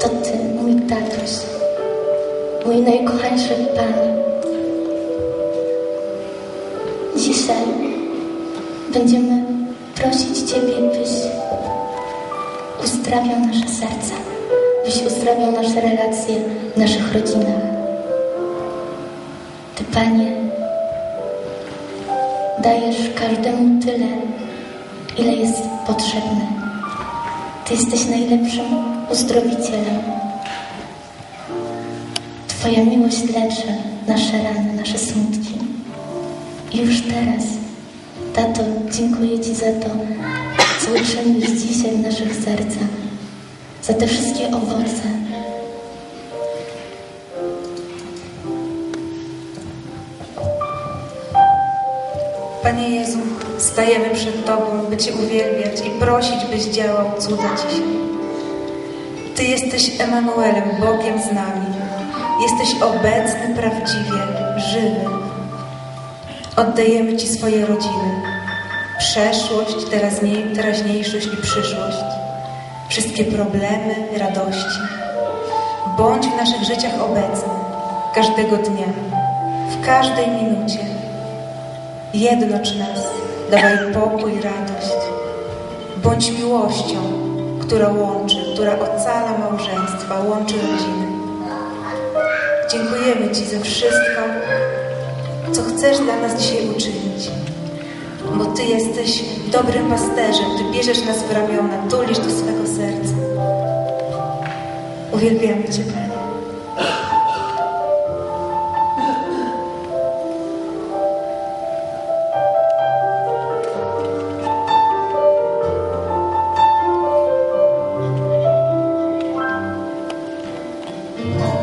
to Ty, mój tatuś, mój najkochańszy Pan. Dzisiaj będziemy prosić Ciebie, byś uzdrawiał nasze serca, byś uzdrawiał nasze relacje w naszych rodzinach. Ty, Panie, dajesz każdemu tyle, ile jest potrzebne. Ty jesteś najlepszym uzdrowicielem. Twoja miłość leczy nasze rany, nasze smutki. Już teraz, Tato, dziękuję Ci za to, co uczyniłeś dzisiaj w naszych sercach, za te wszystkie owoce. Panie Jezu, stajemy przed Tobą, by Cię uwielbiać i prosić, byś działał cuda dzisiaj. Ty jesteś Emanuelem, Bogiem z nami. Jesteś obecny, prawdziwie, żywy. Oddajemy Ci swoje rodziny, przeszłość, teraźniej- teraźniejszość i przyszłość, wszystkie problemy, radości. Bądź w naszych życiach obecny, każdego dnia, w każdej minucie. Jednocz nas, dawaj pokój, radość. Bądź miłością, która łączy, która ocala małżeństwa, łączy rodziny. Dziękujemy Ci za wszystko, co chcesz dla nas dzisiaj uczynić. Bo Ty jesteś dobrym pasterzem, Ty bierzesz nas w ramiona, tulisz do swego serca. Uwielbiamy Cię, Panie.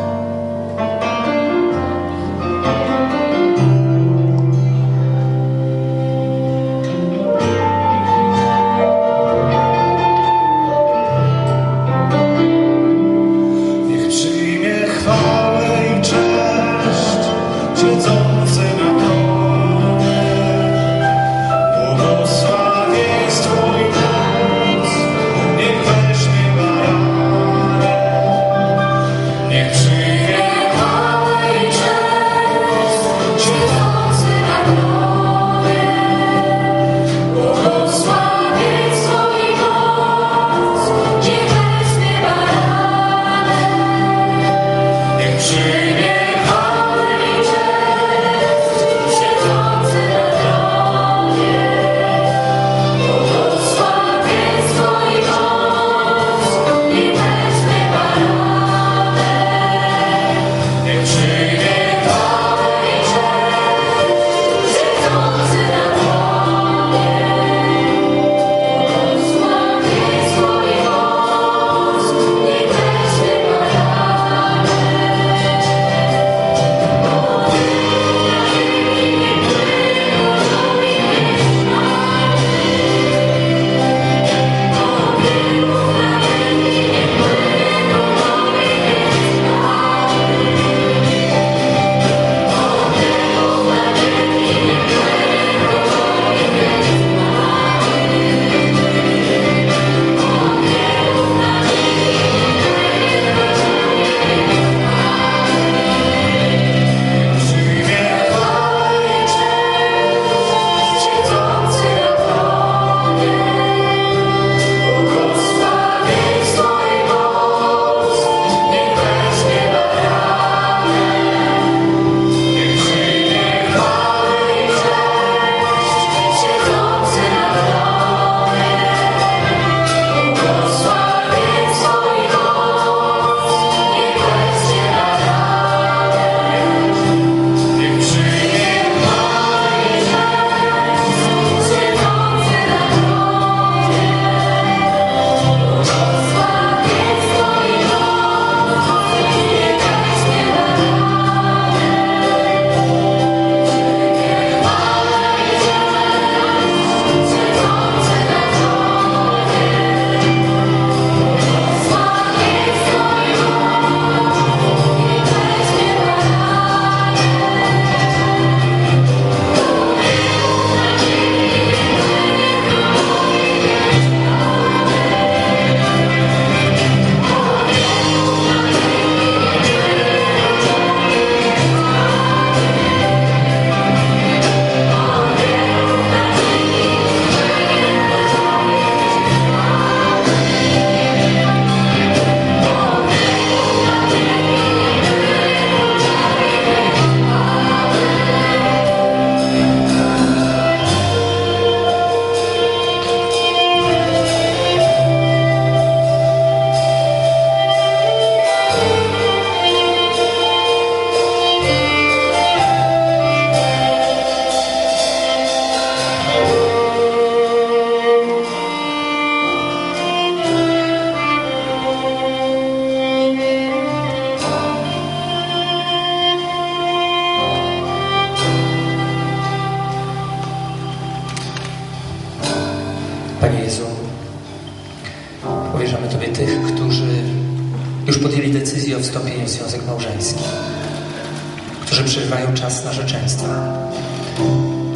Którzy przeżywają czas narzeczeństwa,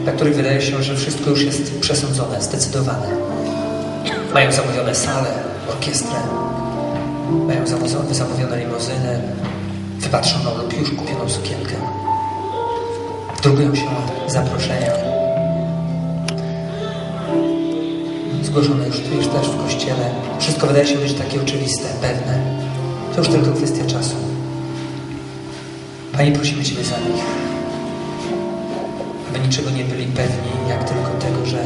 dla których wydaje się, że wszystko już jest przesądzone, zdecydowane. Mają zamówione sale, orkiestrę, mają zamówione, limuzyny, wypatrzoną lub już kupioną sukienkę. Drugują się zaproszenia. Zgłoszone już już też w kościele. Wszystko wydaje się być takie oczywiste, pewne. To już tylko kwestia czasu. Panie, prosimy Ciebie za nich, aby niczego nie byli pewni, jak tylko tego, że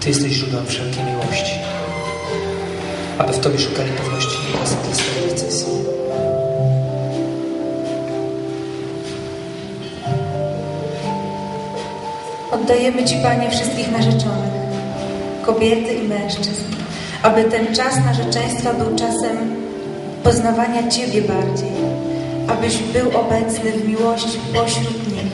Ty jesteś źródłem wszelkiej miłości. Aby w Tobie szukali pewności i dla swojej decyzji. Oddajemy Ci, Panie, wszystkich narzeczonych, kobiety i mężczyzn, aby ten czas narzeczeństwa był czasem poznawania Ciebie bardziej, abyś był obecny w miłości pośród nich,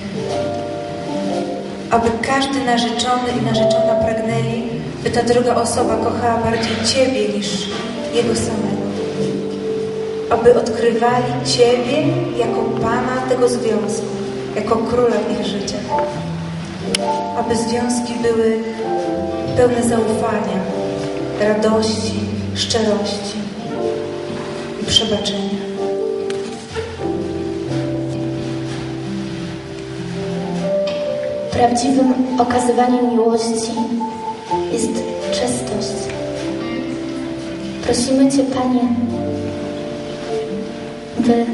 aby każdy narzeczony i narzeczona pragnęli, by ta druga osoba kochała bardziej Ciebie niż Jego samego, aby odkrywali Ciebie jako Pana tego związku, jako Króla ich życiach aby związki były pełne zaufania, radości, szczerości i przebaczenia. Prawdziwym okazywaniem miłości jest czystość. Prosimy Cię, Panie, by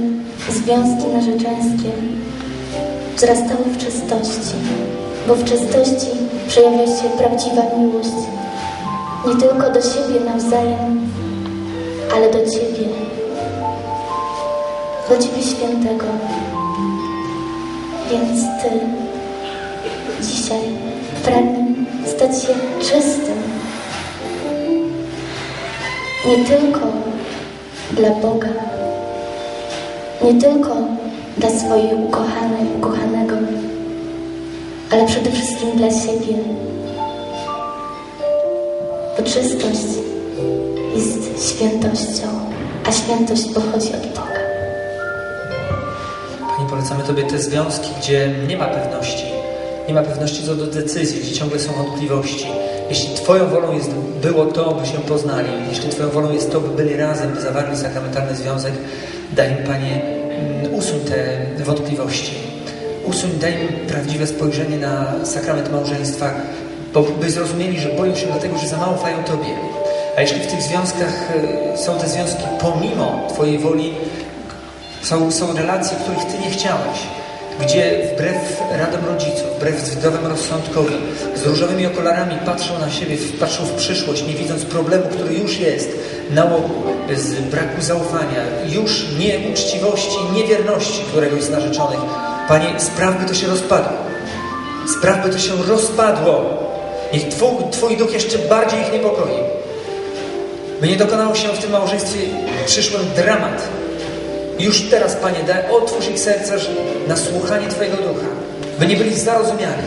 związki narzeczeńskie wzrastały w czystości, bo w czystości przejawia się prawdziwa miłość. Nie tylko do siebie nawzajem, ale do Ciebie, do Ciebie świętego. Więc Ty dzisiaj pragnij stać się czystym. Nie tylko dla Boga, nie tylko dla swojej ukochanej, ukochanego, ale przede wszystkim dla siebie. Bo czystość jest świętością, a świętość pochodzi od Boga. Panie, polecamy Tobie te związki, gdzie nie ma pewności. Nie ma pewności co do decyzji, gdzie ciągle są wątpliwości. Jeśli Twoją wolą jest, było to, by się poznali, jeśli Twoją wolą jest to, by byli razem, by zawarli sakramentalny związek, daj im, Panie, mm, usuń te wątpliwości. Usuń, daj im prawdziwe spojrzenie na sakrament małżeństwa, bo by zrozumieli, że boją się dlatego, że za mało ufają Tobie. A jeśli w tych związkach y, są te związki pomimo Twojej woli, są, są relacje, których Ty nie chciałeś, gdzie wbrew radom rodziców, wbrew zdrowym rozsądkowi, z różowymi okularami patrzą na siebie, patrzą w przyszłość, nie widząc problemu, który już jest, nałogu, z braku zaufania, już nieuczciwości, niewierności któregoś z narzeczonych. Panie, spraw, by to się rozpadło. Spraw, by to się rozpadło. Niech Twój, Twój duch jeszcze bardziej ich niepokoi. By nie dokonało się w tym małżeństwie przyszłym dramat, już teraz, Panie, daj, otwórz ich serca na słuchanie Twojego Ducha, by nie byli zarozumiani,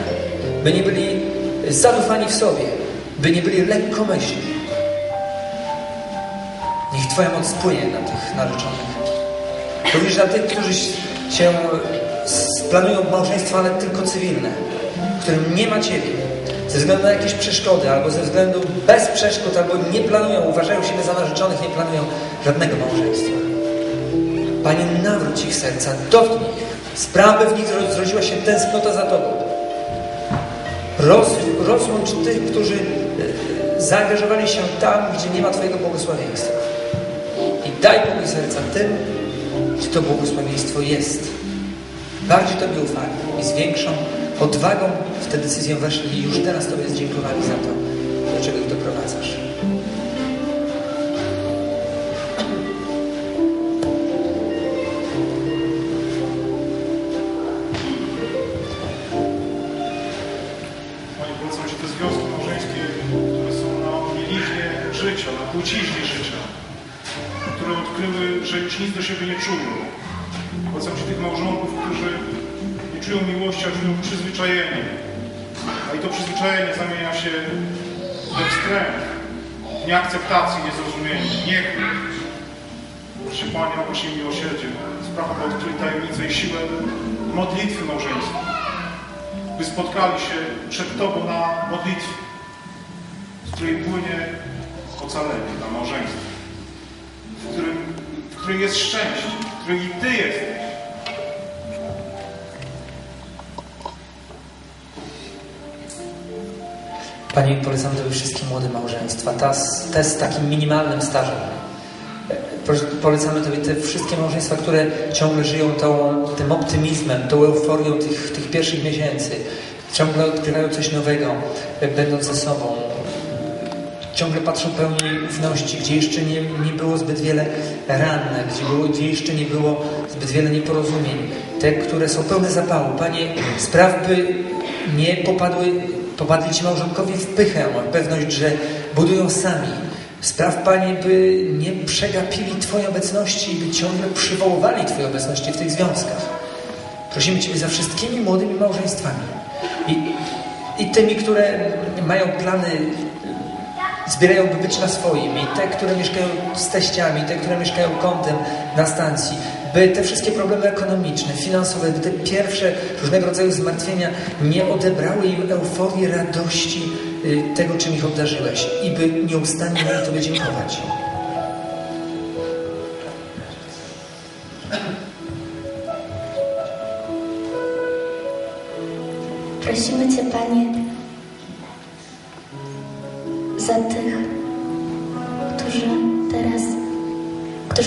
by nie byli zadufani w sobie, by nie byli lekkomyślni. Niech Twoja moc spłynie na tych narzeczonych. Również na tych, którzy się planują małżeństwo, ale tylko cywilne, w którym nie ma Ciebie, ze względu na jakieś przeszkody, albo ze względu bez przeszkód, albo nie planują, uważają siebie za narzeczonych, nie planują żadnego małżeństwa. Panie, nawróć ich serca, dotknij ich. Sprawy w nich zrodziła się tęsknota za Tobą. Roz, rozłącz tych, którzy e, zaangażowali się tam, gdzie nie ma Twojego błogosławieństwa. I daj pokój serca tym, gdzie to błogosławieństwo jest. Bardziej Tobie ufali i z większą odwagą w tę decyzję weszli i już teraz Tobie zdziękowali za to, do czego ich doprowadzasz. Płciźnie życia, które odkryły, że już nic do siebie nie czują. Polecam Ci tych małżonków, którzy nie czują miłości, a czują przyzwyczajenie. A i to przyzwyczajenie zamienia się we wstręt, w nieakceptacji, niezrozumienia. Niech, proszę Panie, okaż im miłosierdzie. Sprawa by odkryć tajemnicę i siłę modlitwy małżeńskiej. By spotkali się przed Tobą na modlitwie, z której płynie ocalenie dla małżeństwa, w którym, w którym jest szczęście, w którym i Ty jesteś. Panie, polecam Tobie wszystkie młode małżeństwa, z- te z takim minimalnym stażem. Polecamy Tobie te wszystkie małżeństwa, które ciągle żyją tą, tym optymizmem, tą euforią tych, tych pierwszych miesięcy. Ciągle odkrywają coś nowego, będąc ze sobą. Ciągle patrzą pełni ufności, gdzie jeszcze nie, nie było zbyt wiele ran, gdzie, było, gdzie jeszcze nie było zbyt wiele nieporozumień. Te, które są pełne zapału. Panie, spraw, by nie popadły, popadli Ci małżonkowie w pychę, pewność, że budują sami. Spraw, Panie, by nie przegapili Twojej obecności i by ciągle przywoływali Twojej obecności w tych związkach. Prosimy Ciebie za wszystkimi młodymi małżeństwami i, i tymi, które mają plany zbierają by być na swoim i te, które mieszkają z teściami, te, które mieszkają kątem na stacji, by te wszystkie problemy ekonomiczne, finansowe, by te pierwsze różnego rodzaju zmartwienia nie odebrały im euforii, radości y, tego, czym ich obdarzyłeś i by nieustannie mieli Tobie dziękować. Prosimy Cię, Panie,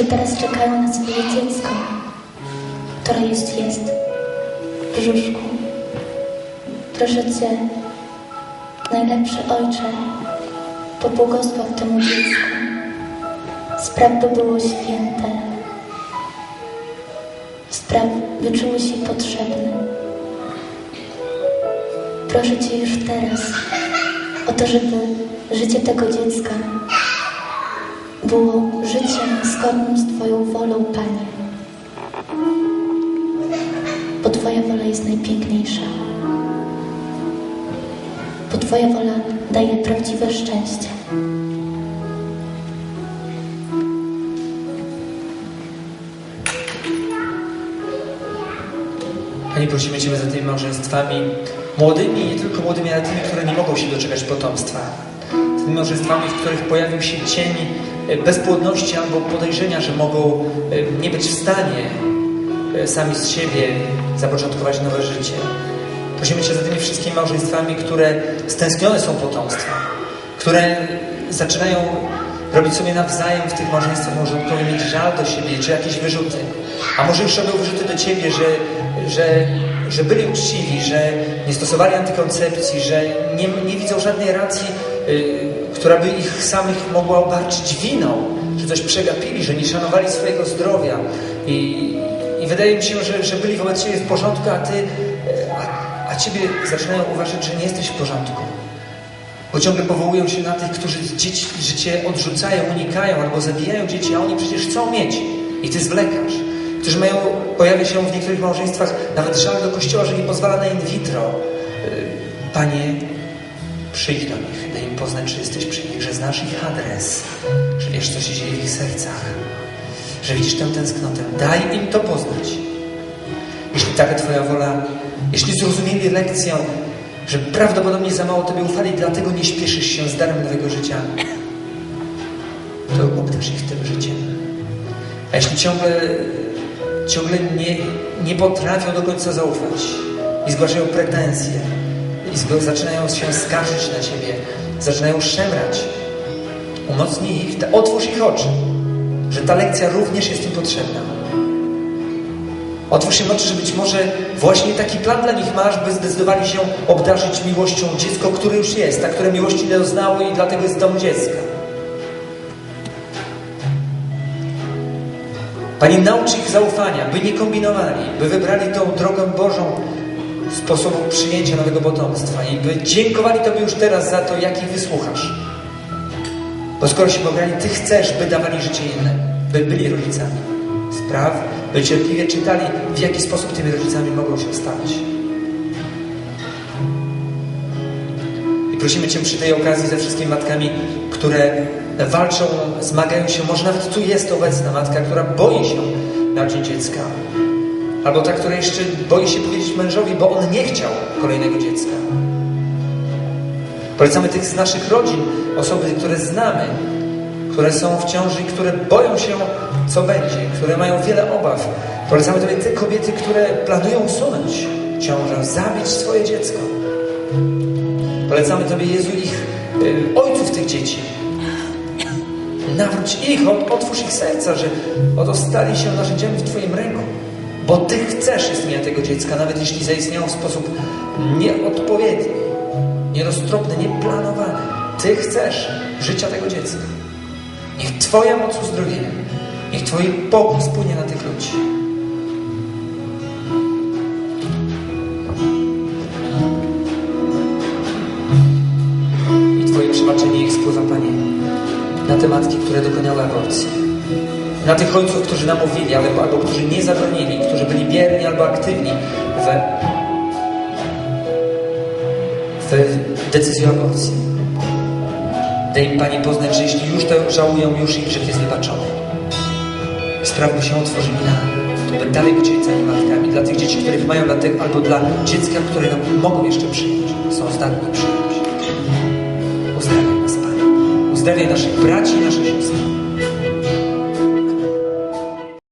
którzy teraz czekają na swoje dziecko, które już jest w brzuszku. Proszę Cię, najlepszy Ojcze, pobłogosław temu dziecku. Spraw, by było święte. Spraw, by czuło się potrzebne. Proszę Cię już teraz o to, żeby życie tego dziecka było życiem zgodnym z Twoją wolą, Panie. Bo Twoja wola jest najpiękniejsza. Bo Twoja wola daje prawdziwe szczęście. Panie, prosimy Ciebie za tymi małżeństwami młodymi, nie tylko młodymi, ale tymi, które nie mogą się doczekać potomstwa. Z tymi małżeństwami, w których pojawił się cień bezpłodności albo podejrzenia, że mogą e, nie być w stanie e, sami z siebie zapoczątkować nowe życie. Prosimy Cię za tymi wszystkimi małżeństwami, które stęsknione są potomstwa, które zaczynają robić sobie nawzajem w tych małżeństwach małżonkowych mieć żal do siebie, czy jakieś wyrzuty. A może już robią wyrzuty do Ciebie, że, że, że byli uczciwi, że nie stosowali antykoncepcji, że nie, nie widzą żadnej racji, która by ich samych mogła obarczyć winą, że coś przegapili, że nie szanowali swojego zdrowia. I, i wydaje mi się, że, że byli wobec Ciebie w porządku, a Ty, y, a, a Ciebie zaczynają uważać, że nie jesteś w porządku. Bo ciągle powołują się na tych, którzy dzieci, życie odrzucają, unikają albo zabijają dzieci, a oni przecież chcą mieć. I ty zwlekasz. Którzy mają, pojawia się w niektórych małżeństwach nawet żal do kościoła, że nie pozwala na in vitro. Yy, Panie, przyjdź do nich, daj im poznać, że jesteś przy nich, że znasz ich adres, że wiesz, co się dzieje w ich sercach, że widzisz tę tęsknotę. Daj im to poznać. Jeśli taka Twoja wola, jeśli zrozumieli lekcję, że prawdopodobnie za mało Tobie ufali, dlatego nie śpieszysz się z darem nowego życia, to obdarz ich tym życiem. A jeśli ciągle, ciągle nie, nie potrafią do końca zaufać i zgłaszają pretensje i zaczynają się skarżyć na Ciebie, zaczynają szemrać, umocnij ich, otwórz ich oczy, że ta lekcja również jest im potrzebna. Otwórz im oczy, że być może właśnie taki plan dla nich masz, by zdecydowali się obdarzyć miłością dziecko, które już jest, a które miłości nie doznało i dlatego jest w domu dziecka. Panie, naucz ich zaufania, by nie kombinowali, by wybrali tą drogę Bożą sposobu przyjęcia nowego potomstwa i by dziękowali Tobie już teraz za to, jak ich wysłuchasz. Bo skoro się pobrali, Ty chcesz, by dawali życie innym, by byli rodzicami. Spraw, by cierpliwie czytali, w jaki sposób tymi rodzicami mogą się stać. I prosimy Cię przy tej okazji ze wszystkimi matkami, które które walczą, zmagają się. Może nawet tu jest obecna matka, która boi się narodzić dziecka. Albo ta, która jeszcze boi się powiedzieć mężowi, bo on nie chciał kolejnego dziecka. Polecamy tych z naszych rodzin, osoby, które znamy, które są w ciąży i które boją się, co będzie, które mają wiele obaw. Polecamy Tobie te kobiety, które planują usunąć ciążę, zabić swoje dziecko. Polecamy Tobie, Jezu, ich y, ojców tych dzieci. Nawróć ich, ot- otwórz ich serca, że oto stali się narzędziami w Twoim ręku. Bo Ty chcesz istnienia tego dziecka, nawet jeśli zaistniało w sposób nieodpowiedni, nieroztropny, nieplanowany. Ty chcesz życia tego dziecka. Niech Twoja moc uzdrowienia, niech Twój pokój spłynie na tych ludzi. I Twoje przebaczenie ich spływa, Panie, na te matki, które dokonały aborcji. Na tych ojców, którzy namówili, albo, albo którzy nie zabronili, którzy byli bierni albo aktywni we, w decyzji o aborcji. Daj im, Panie, poznać, że jeśli już to żałują, już ich grzech jest wybaczony. Spraw, się otworzyli na to, by dalej być ojcami, matkami dla tych dzieci, których mają, dla tych, albo dla dziecka, którego mogą jeszcze przyjąć, są zdatni przyjąć. Uzdrawiaj nas, Panie. Uzdrawiaj naszych braci i nasze siostry.